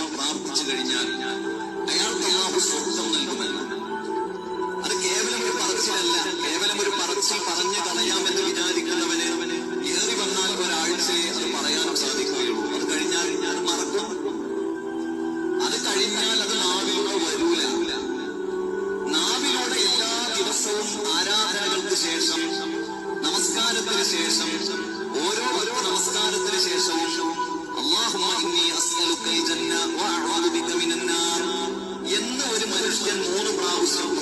പ്രാവശ്യം പ്രാർത്ഥിച്ചു കഴിഞ്ഞാൽ അയാൾക്ക് അള്ളാഹു സ്വർഗം നൽകുമെന്ന് അത് കേവലം ഒരു പറച്ചിലല്ല. കേവലം ഒരു പറച്ചിൽ പറഞ്ഞു കളയാമെന്ന് വിചാരിക്കുന്നവന് ഏറി വന്നാൽ ഒരാഴ്ചയെ അത് പറയാനും സാധിക്കുകയുള്ളൂ. അത് കഴിഞ്ഞാൽ ഞാൻ മറക്കും. അത് കഴിഞ്ഞാൽ അത് നാവിലൂടെ വരൂല. നാവിലൂടെ എല്ലാ ദിവസവും ആരാധനകൾക്ക് ശേഷം നമസ്കാരത്തിന് ശേഷം എന്ന് ഒരു മനുഷ്യൻ മൂന്ന് പ്രാവശ്യം